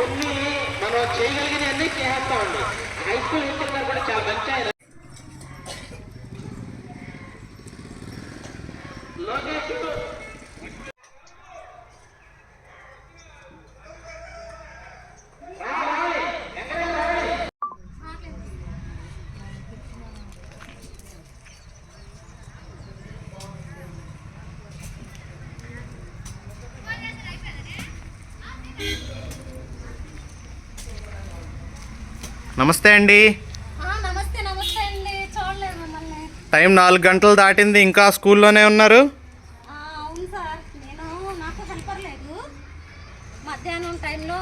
కొన్ని మనం చేయగలిగిన చేస్తామండి. హై స్కూల్ విద్యార్థులు కూడా చాలా మంచి లోకేష్ నమస్తే అండి. ఆ, నమస్తే నమస్తే అండి. చూడలేదు మిమ్మల్ని. టైం నాలుగు గంటలు దాటింది ఇంకా స్కూల్లోనే ఉన్నారు? నాకు మధ్యాహ్నం టైంలో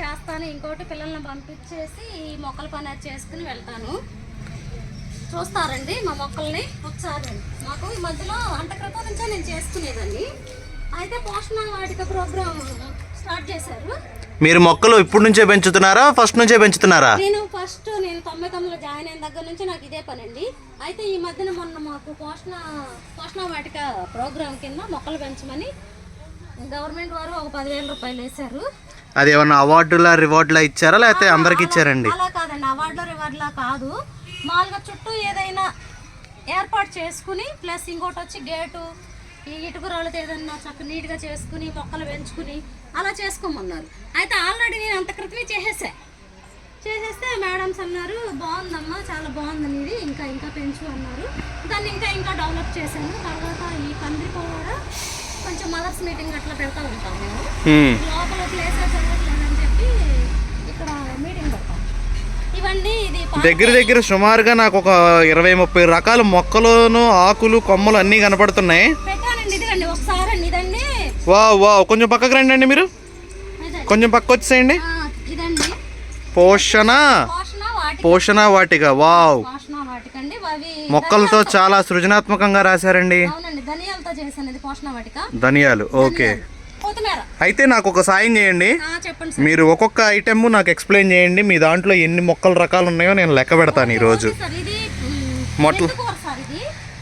చేస్తాను. ఇంకోటి పిల్లల్ని పంపించేసి ఈ మొక్కల పని చేసుకుని వెళ్తాను. చూస్తారండి మా మొక్కల్ని ఒకసారి. మాకు ఈ మధ్యలో వంట క్రితం నుంచే నేను చేసుకునేదాన్ని. అయితే పోషణ వాటిక ప్రోగ్రామ్ స్టార్ట్ చేశారు. మీరు మొక్కలు ఇప్పుడు నుంచే పెంచుతున్నారా ఫస్ట్ నుంచే పెంచుతున్నారా? నేను ఫస్ట్ నేను తొంభై తొమ్మిదిలో జాయిన్ అయిన దగ్గర నుంచి నాకు ఇదే పని అండి అయితే ఈ మధ్యన మొన్న మాకు పోషణ పోషణ వాటిక ప్రోగ్రామ్ కింద మొక్కలు పెంచమని గవర్నమెంట్ వారు ఒక పదివేల రూపాయలు వేశారు. అది ఏమన్నా అవార్డులా రివార్డులా ఇచ్చారా లేకపోతే అందరికి ఇచ్చారండి? అలా కాదండి. అవార్డులో రివార్డులా కాదు. మామూలుగా చుట్టూ ఏదైనా ఏర్పాటు చేసుకుని ప్లస్ ఇంకోటి వచ్చి గేటు ఈ ఇటుక రాళ్ళతో ఏదైనా చక్క నీట్గా చేసుకుని మొక్కలు పెంచుకుని అలా చేసుకోమన్నారు. అయితే ఆల్రెడీ నేను అంత క్రితమే చేసేసా. చేసేస్తే మేడమ్స్ అన్నారు బాగుందమ్మా చాలా బాగుంది నీది ఇంకా ఇంకా పెంచు అన్నారు. దాన్ని ఇంకా ఇంకా డెవలప్ చేశాను. తర్వాత ఈ కంది కూడా కొంచెం మదర్స్ మీటింగ్ అట్లా పెడతా ఉంటాం మేము. లోపల ప్లేస్ జరగట్లేదని చెప్పి ఇక్కడ మీటింగ్ పెడతాం. ఇవన్నీ ఇది దగ్గర దగ్గర సుమారుగా నాకు ఒక ఇరవై ముప్పై రకాల మొక్కలను ఆకులు కొమ్మలు అన్నీ కనపడుతున్నాయి. పెట్టానండి ఇదిగండి ఒకసారి అండి ఇదండి వా వా కొంచెం పక్కకు రండి అండి మీరు. కొంచెం పక్క వచ్చేయండి పోషణ పోషణ వాటి పోషణ వాటిక వావ్. మొక్కలతో చాలా సృజనాత్మకంగా రాశారండి. ధనియాలు ఓకే. అయితే నాకు ఒక సాయం చేయండి. మీరు ఒక్కొక్క ఐటెమ్ నాకు ఎక్స్ప్లెయిన్ చేయండి. మీ దాంట్లో ఎన్ని మొక్కల రకాలు ఉన్నాయో నేను లెక్క పెడతాను ఈరోజు. మొట్ల-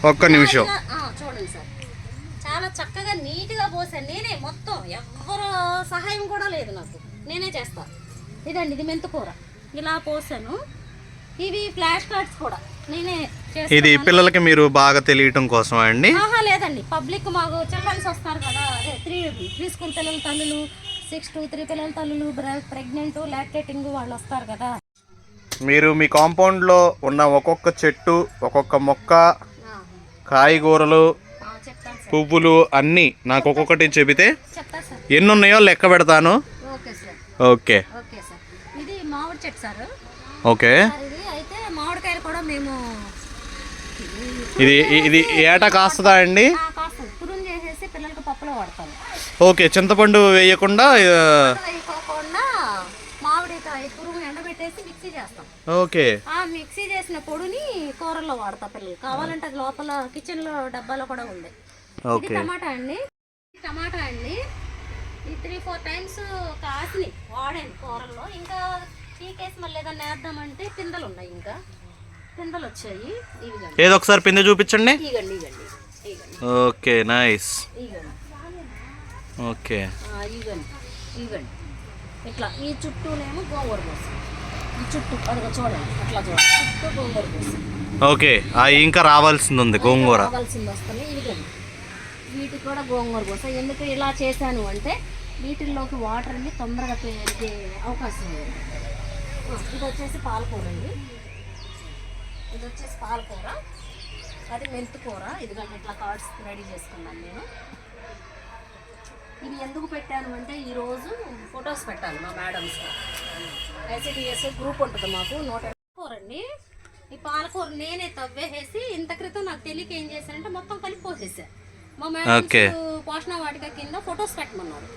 ఒక్క నిమిషం. చాలా చక్కగా నీట్గా పోసాను నేనే మొత్తం ఎవ్వరు సహాయం కూడా లేదు నాకు. నేనే చేస్తా. ఇదండి ఇది మెంతుకూర ఇలా పోసాను. ఇవి ఫ్లాష్ కార్డ్స్ కూడా. నేనే ఇది పిల్లలకి మీరు బాగా తెలియటం కోసం అండి? ఆహా లేదండి. పబ్లిక్ మాకు చిల్డ్రన్స్ వస్తారు కదా. అదే త్రీ ప్రీ స్కూల్ పిల్లల తల్లులు సిక్స్ టు త్రీ పిల్లల తల్లులు ప్రెగ్నెంట్ లాక్టేటింగ్ వాళ్ళు వస్తారు కదా. మీరు మీ కాంపౌండ్లో ఉన్న ఒక్కొక్క చెట్టు ఒక్కొక్క మొక్క కాయగూరలు పువ్వులు అన్నీ నాకు ఒక్కొక్కటి చెబితే ఎన్ని ఉన్నాయో లెక్క పెడతాను. ఓకే మామిడి చెట్టు సార్ ఓకే ఇది అయితే మామిడికాయలు కూడా మేము ఇది ఇది ఏటా కాస్తుందా అండి? ఆ, కాస్త తురుము చేసేసి పిల్లలకి పప్పులో ఓకే చింతపండు వేయకుండా వేయకోకుండా మామిడికాయ తురుము ఎండబెట్టేసి మిక్సీ చేస్తాం. ఓకే. ఆ మిక్సీ చేసిన పొడిని కూరల్లో వాడతా పిల్లలు. కావాలంటే అది లోపల కిచెన్లో డబ్బాలో కూడా ఉంది. ఇది ఓకే. టమాటా అండి. ఇది టమాటా అండి. ఈ త్రీ ఫోర్ టైమ్స్ కాసిని వాడాను కూరల్లో. ఇంకా ఈ కేసు మళ్ళీ ఏదన్నా వేద్దామంటే పిందెలు ఉన్నాయి ఇంకా. పిందెలు వచ్చాయి ఇవిగండి ఏదో ఒకసారి పిందె చూపించండి. ఇగండి ఇగండి ఇగండి. Okay nice. ఇగండి. ఓకే. ఆ, ఇగండి ఇగండి. ఇట్లా ఈ చుట్టూనేమో గోంగూర కోసం. ఈ చుట్టూ అదిగో చూడండి అట్లా చూడండి. చుట్టూ గోంగూర కోసం. ఓకే ఆ ఇంకా రావాల్సింది ఉంది గోంగూర. కావాల్సింది వస్తుంది ఇదిగండి వీటికి కూడా గోంగూర కోసం. ఎందుకు ఇలా చేశాను అంటే వీటిల్లోకి వాటర్ అన్ని తొందరగా పెరిగే అవకాశం ఉంది ఇది వచ్చేసి పాలకూర అండి ఇది వచ్చేసి పాలకూర. అది మెంతికూర ఇదిగండి ఇట్లా కార్డ్స్ రెడీ చేసుకున్నాను నేను. ఇవి ఎందుకు పెట్టాను అంటే ఈరోజు ఫొటోస్ పెట్టాలి మా మేడమ్స్ ఐసిడిఎస్ గ్రూప్ ఉంటుంది మాకు నూట కూర అండి ఈ పాలకూర నేనే తవ్వేసేసి ఇంత క్రితం నాకు తెలియక ఏం చేశానంటే మొత్తం కలిపి పోసేసా మా. మేడం పోషణ వాటిక కింద ఫొటోస్ పెట్టమన్నారు.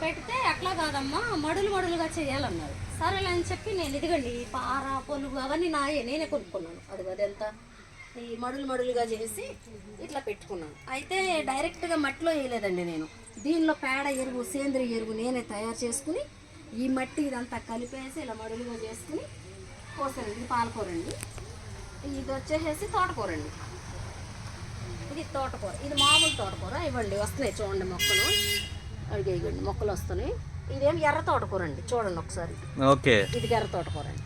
పెడితే అట్లా కాదమ్మా మడులు మడులుగా చేయాలన్నారు. సరేలే అని చెప్పి నేను ఇదిగండి ఈ పార పొలుగు అవన్నీ నాయే నేనే కొనుక్కున్నాను. అది అదంతా ఈ మడులు మడులుగా చేసి ఇట్లా పెట్టుకున్నాను. అయితే డైరెక్ట్గా మట్టిలో వేయలేదండి నేను. దీనిలో పేడ ఎరువు సేంద్రియ ఎరువు నేనే తయారు చేసుకుని ఈ మట్టి ఇదంతా కలిపేసి ఇలా మడులుగా చేసుకుని పోసాను ఇది పాలకూర అండి ఇది వచ్చేసేసి తోటకూర అండి ఇది తోటకూర ఇది మామూలు తోటకూర. ఇవ్వండి వస్తున్నాయి చూడండి మొక్కలు. అడిగేయండి మొక్కలు వస్తున్నాయి. ఇదేం ఎర్ర తోటకూర అండి చూడండి ఒకసారి. ఓకే. ఇది ఎర్ర తోటకూర అండి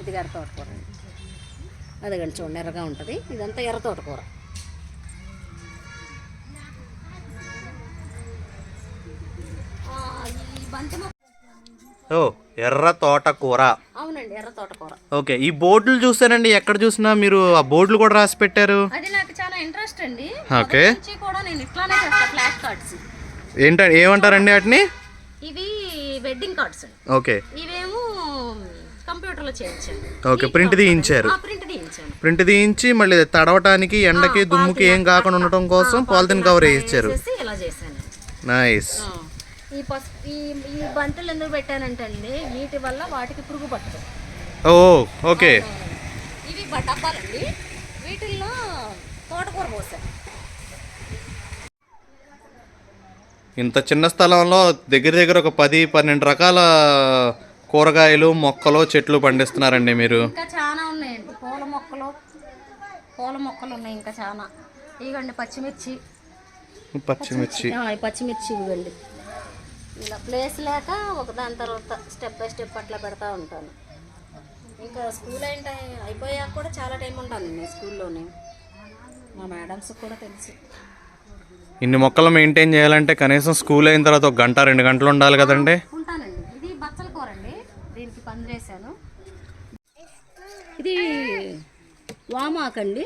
ఇది ఎర్ర తోటకూర అండి అదిగండి చూడండి ఎర్రగా ఉంటుంది. ఇదంతా ఎర్ర తోటకూర. ఓ ఎర్ర తోటకూర. అవునండి ఎర్ర తోటకూర. ఓకే ఈ బోర్డులు చూసానండి. ఎక్కడ చూసినా మీరు ఆ బోర్డులు కూడా రాసి పెట్టారు. అది నాకు చాలా ఇంట్రెస్ట్ అండి. ఓకే. కూడా నేను ఇట్లానే చేస్తాను ఫ్లాష్ కార్డ్స్. ఏంటంటే ఏమంటారండి వాటిని? Wedding cards okay. ఇవేమో కంప్యూటర్లో చేయించాను ఓకే ప్రింట్ తీయించారు. ప్రింట్ తీయించాను ప్రింట్ తీయించి మళ్ళీ తడవటానికి ఎండకి దుమ్ముకి ఏం కాకుండా ఉండటం కోసం పాలిథిన్ కవర్ వేయించారు. ఇలా చేశాను. నైస్. ఈ పసు ఈ ఈ బంతులు ఎందుకు పెట్టానంటే అండి వీటి వల్ల వాటికి పురుగు పట్టదు. ఓ ఓకే. ఇవి డబ్బాలండి. వీటిల్లో తోటకూర పోసాను. ఇంత చిన్న స్థలంలో దగ్గర దగ్గర ఒక పది పన్నెండు రకాల కూరగాయలు మొక్కలు చెట్లు పండిస్తున్నారండి మీరు. ఇంకా చాలా ఉన్నాయండి. పూల మొక్కలు పూల మొక్కలు ఉన్నాయి ఇంకా చాలా ఇవ్వండి పచ్చిమిర్చి. పచ్చిమిర్చి. ఆ, ఈ పచ్చిమిర్చి ఇవ్వండి ఇలా ప్లేస్ లేక ఒక దాని తర్వాత స్టెప్ బై స్టెప్ అట్లా పెడతా ఉంటాను. ఇంకా స్కూల్ అయిన అయిపోయాక కూడా చాలా టైం ఉంటాను నేను స్కూల్లోనే. మా మేడమ్స్ కూడా తెలుసు. ఇన్ని మొక్కలు మెయింటైన్ చేయాలంటే కనీసం స్కూల్ అయిన తర్వాత ఒక గంట రెండు గంటలు ఉండాలి కదండి? ఉంటానండి. ఇది బచ్చల కూర అండి. దీనికి పందిరేసాను ఇది వామాకండి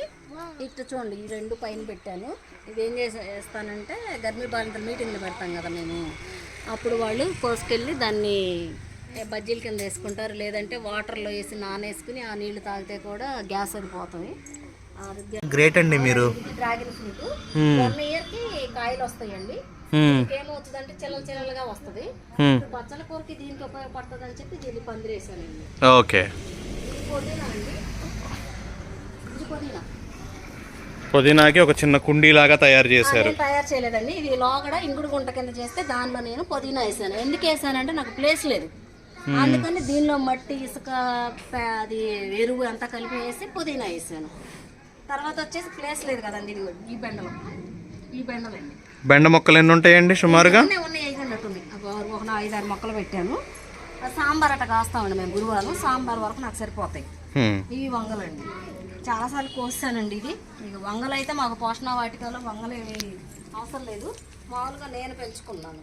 ఇట్లా చూడండి ఈ రెండు పైన పెట్టాను. ఇది ఏం చేసా వేస్తానంటే గర్భిణీ బాలింతల మీటింగ్లు పెడతాం కదా మేము. అప్పుడు వాళ్ళు కోసుకెళ్ళి దాన్ని బజ్జీల కింద వేసుకుంటారు. లేదంటే వాటర్లో వేసి నానేసుకుని ఆ నీళ్ళు తాగితే కూడా గ్యాస్ అది పోతుంది ఆరోగ్య గ్రేట్ అండి మీరు. Dragon fruit. వన్ ఇయర్కి కాయలు వస్తాయండి. హ్మ్, ఏమవుతుందంటే చిల్లలు చిల్లలుగా వస్తుంది. ఇప్పుడు బచ్చల కూరకి దీనికి ఉపయోగపడుతుంది అని చెప్పి దీన్ని పందిరేసానండి ఓకే ఇది పుదీనా అండి. ఇది పుదీనా. పుదీనాకి ఒక చిన్న కుండీలాగా తయారు చేశారు. తయారు చేయలేదండి. ఇది లోగడ ఇంగుడు గుంట కింద చేస్తే దానిలో నేను పుదీనా వేసాను. ఎందుకు వేసానంటే నాకు ప్లేస్ లేదు. అందుకని దీనిలో మట్టి ఇసుక అది ఎరువు అంతా కలిపి వేసి పుదీనా వేసాను. తర్వాత వచ్చేసి ప్లేస్ లేదు కదండి ఇది ఈ బెండలో ఈ బెండలండి బెండ మొక్కలు ఎన్ని ఉంటాయండి సుమారుగా? ఉన్నాయి ఒక నా ఐదారు మొక్కలు పెట్టాను. సాంబార్ అట్ట కాస్తామండి మేము గురువారం. సాంబార్ వరకు నాకు సరిపోతాయి. ఇవి వంగలండి. చాలాసార్లు కోసానండి ఇది. ఇక వంగలు అయితే మాకు పోషణ వాటికలో వంగలు ఏమి అవసరం లేదు. మామూలుగా నేను పెంచుకున్నాను.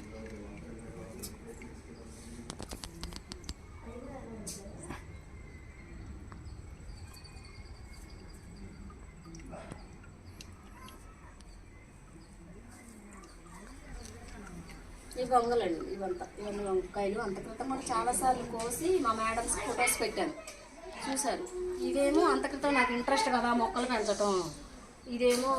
ఈ వంగలండి ఇవంతా. ఇవన్నీ వంకాయలు. అంత క్రితం కూడా చాలాసార్లు కోసి మా మేడమ్స్ ఫొటోస్ పెట్టాను. చూశారు. ఇదేమో అంత క్రితం నాకు ఇంట్రెస్ట్ కదా మొక్కలు పెంచటం. ఇదేమో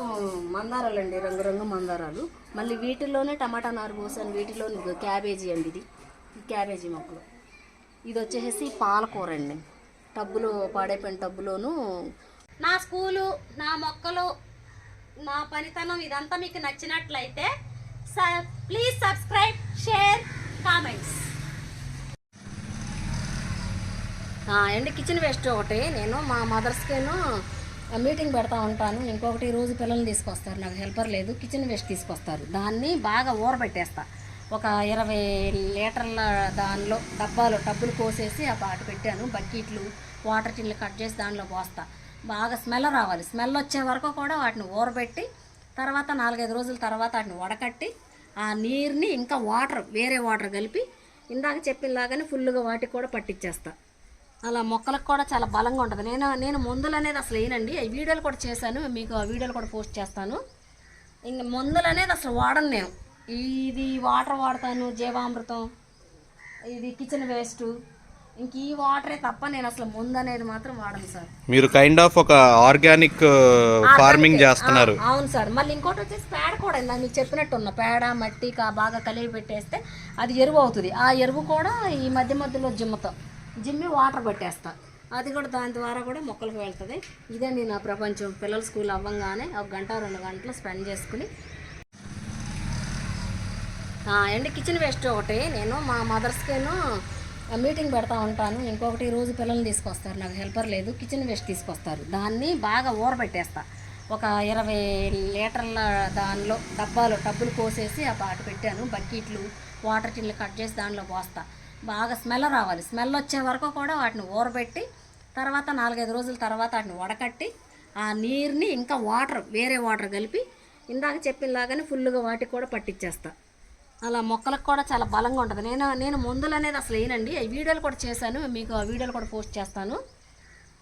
మందారాలు అండి రంగురంగు మందారాలు. మళ్ళీ వీటిల్లోనే టమాటా నారు పోసాను. వీటిలోని క్యాబేజీ అండి ఇది. ఈ క్యాబేజీ మొక్కలు. ఇది వచ్చేసి పాలకూర అండి టబ్బులో పాడైపోయిన టబ్బులోను నా స్కూలు నా మొక్కలు నా పనితనం ఇదంతా మీకు నచ్చినట్లయితే ప్లీజ్ సబ్స్క్రైబ్ షేర్ కామెంట్స్ అండి కిచెన్ వేస్ట్ ఒకటి. నేను మా మదర్స్కేను మీటింగ్ పెడతా ఉంటాను. ఇంకొకటి రోజు పిల్లల్ని తీసుకొస్తారు. నాకు హెల్పర్ లేదు. కిచెన్ వేస్ట్ తీసుకొస్తారు. దాన్ని బాగా ఊరబెట్టేస్తా. ఒక ఇరవై లీటర్ల దానిలో డబ్బాలు డబ్బులు కోసేసి ఆ పాట పెట్టాను. బకెట్లు వాటర్ టిన్లు కట్ చేసి దానిలో పోస్తా. బాగా స్మెల్ రావాలి. స్మెల్ వచ్చే వరకు కూడా వాటిని ఊరబెట్టి తర్వాత నాలుగైదు రోజుల తర్వాత వాటిని వడకట్టి ఆ నీరుని ఇంకా వాటర్ వేరే వాటర్ కలిపి ఇందాక చెప్పినలాగానే ఫుల్గా వాటికి కూడా పట్టించేస్తా అలా మొక్కలకు కూడా చాలా బలంగా ఉంటుంది. నేను నేను మందులు అనేది అసలు వేయనండి. ఈ వీడియోలు కూడా చేశాను. మీకు ఆ వీడియోలు కూడా పోస్ట్ చేస్తాను. ఇంక మందులు అనేది అసలు వాడను నేను. ఇది వాటర్ వాడతాను జీవామృతం ఇది కిచెన్ వేస్ట్. ఇంక ఈ వాటరే తప్ప నేను అసలు ముందు అనేది మాత్రం వాడను సార్. మీరు కైండ్ ఆఫ్ ఒక ఆర్గానిక్ ఫార్మింగ్ చేస్తున్నారు. అవును సార్. మళ్ళీ ఇంకోటి వచ్చేసి పేడ కూడా ఇందాక మీకు చెప్పినట్టు ఉన్న పేడ మట్టి కా- బాగా కలిపి పెట్టేస్తే అది ఎరువు అవుతుంది. ఆ ఎరువు కూడా ఈ మధ్య మధ్యలో జిమ్ముతాం. జిమ్మి వాటర్ పెట్టేస్తా. అది కూడా దాని ద్వారా కూడా మొక్కలకు వెళ్తుంది. ఇదండి నా ప్రపంచం పిల్లలు స్కూల్ అవ్వంగానే ఒక గంట రెండు గంటలు స్పెండ్ చేసుకుని అండి కిచెన్ వేస్ట్ ఒకటి. నేను మా మదర్స్కేను మీటింగ్ పెడతా ఉంటాను. ఇంకొకటి రోజు పిల్లల్ని తీసుకొస్తారు. నాకు హెల్పర్ లేదు. కిచెన్ వేస్ట్ తీసుకొస్తారు. దాన్ని బాగా ఊరబెట్టేస్తా. ఒక ఇరవై లీటర్ల దానిలో డబ్బాలు డబ్బులు కోసేసి ఆ పాట పెట్టాను. బకెట్లు వాటర్ టిన్లు కట్ చేసి దానిలో పోస్తా. బాగా స్మెల్ రావాలి. స్మెల్ వచ్చే వరకు కూడా వాటిని ఊరబెట్టి తర్వాత నాలుగైదు రోజుల తర్వాత వాటిని వడకట్టి ఆ నీరుని ఇంకా వాటర్ వేరే వాటర్ కలిపి ఇందాక చెప్పినలాగానే ఫుల్గా వాటికి కూడా పట్టించేస్తా అలా మొక్కలకు కూడా చాలా బలంగా ఉంటుంది. నేను నేను మందులు అనేది అసలు వేయనండి. ఈ వీడియోలు కూడా చేశాను. మీకు ఆ వీడియోలు కూడా పోస్ట్ చేస్తాను.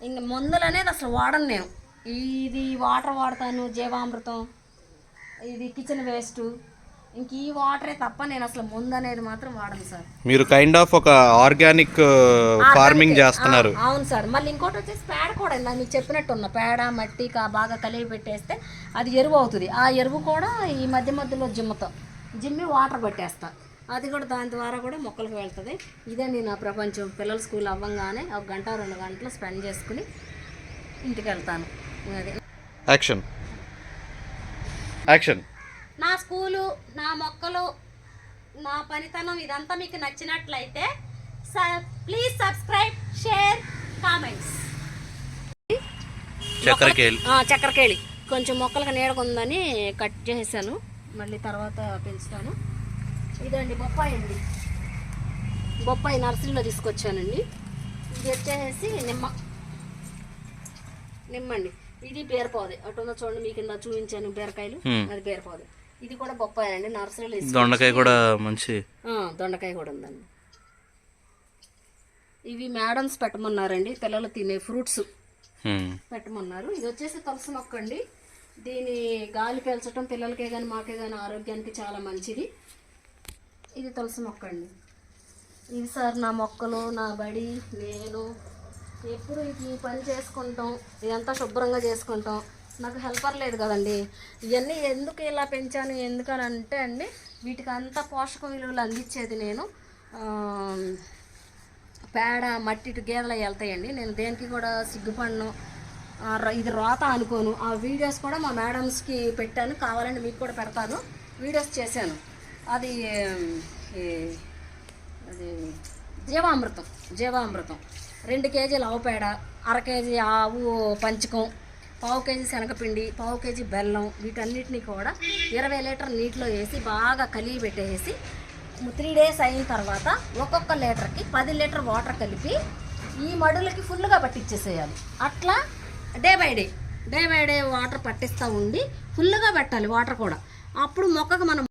ఇంక మందులు అనేది అసలు వాడను నేను. ఇది వాటర్ వాడతాను జీవామృతం ఇది కిచెన్ వేస్ట్. ఇంక ఈ వాటరే తప్ప నేను అసలు ముందు అనేది మాత్రం వాడను సార్. మీరు కైండ్ ఆఫ్ ఒక ఆర్గానిక్ ఫార్మింగ్ చేస్తున్నారు ఆ, అవును సార్. మళ్ళీ ఇంకోటి వచ్చేసి పేడ కూడా ఇందా మీకు చెప్పినట్టు ఉన్న పేడ మట్టి కా- బాగా కలిపి పెట్టేస్తే అది ఎరువు అవుతుంది. ఆ ఎరువు కూడా ఈ మధ్య మధ్యలో జిమ్ముతాం. జిమ్మి వాటర్ పెట్టేస్తా. అది కూడా దాని ద్వారా కూడా మొక్కలకు వెళ్తుంది. ఇదండి నా ప్రపంచం. పిల్లలు స్కూల్ అవ్వంగానే ఒక గంట రెండు గంటలు స్పెండ్ చేసుకుని ఇంటికి వెళ్తాను. అది. యాక్షన్. యాక్షన్. నా స్కూలు నా మొక్కలు నా పనితనం ఇదంతా మీకు నచ్చినట్లయితే ప్లీజ్ సబ్స్క్రైబ్ షేర్ కామెంట్స్. చక్రకేళి చక్కెరకేళి కొంచెం మొక్కలకు నీడకుందని కట్ చేసేసాను మళ్ళీ తర్వాత పెంచుతాను. ఇదండి బొప్పాయి అండి. బొప్పాయి నర్సరీలో తీసుకొచ్చానండి. ఇది వచ్చేసి నిమ్మ. నిమ్మండి. ఇది బీరపాదు. అటు ఉందో చూడండి మీకు కింద చూపించాను బీరకాయలు. అది బీరపాదు. ఇది కూడా బొప్పాయి అండి నర్సరీలో దొండకాయ కూడా మంచి దొండకాయ కూడా ఉందండి. ఇవి మేడమ్స్ పెట్టమన్నారండి పిల్లలు తినే ఫ్రూట్స్. పెట్టమన్నారు. ఇది వచ్చేసి తులసి మొక్క అండి దీని గాలి పెంచడం పిల్లలకే కానీ మాకే కానీ ఆరోగ్యానికి చాలా మంచిది. ఇది తులసి మొక్క అండి. ఇది సార్ నా మొక్కలు నా బడి నేను. ఎప్పుడు ఈ పని చేసుకుంటాం ఇదంతా శుభ్రంగా చేసుకుంటాం. నాకు హెల్పర్ లేదు కదండి. ఇవన్నీ ఎందుకు ఇలా పెంచాను ఎందుకని అంటే అండి వీటికి అంతా పోషక విలువలు అందించేది నేను. పేడ మట్టి ఇటు గేదెలు వెళ్తాయండి. నేను దేనికి కూడా సిగ్గుపడను. ఇది రోత అనుకోను. ఆ వీడియోస్ కూడా మా మేడమ్స్కి పెట్టాను. కావాలంటే మీకు కూడా పెడతాను. వీడియోస్ చేశాను. అది అది జీవామృతం. జీవామృతం. రెండు కేజీలు ఆవుపేడ అర కేజీ ఆవు పంచకం పావు కేజీ శనగపిండి పావు కేజీ బెల్లం వీటన్నిటిని కూడా ఇరవై లీటర్ నీటిలో వేసి బాగా కలిగి పెట్టేసి త్రీ డేస్ అయిన తర్వాత ఒక్కొక్క లీటర్కి పది లీటర్ వాటర్ కలిపి ఈ మడులకి ఫుల్గా పట్టించేసేయాలి అట్లా day by day day by day water పట్టిస్తూ ఉండి ఫుల్గా పెట్టాలి వాటర్ కూడా. అప్పుడు మొక్కకు మనం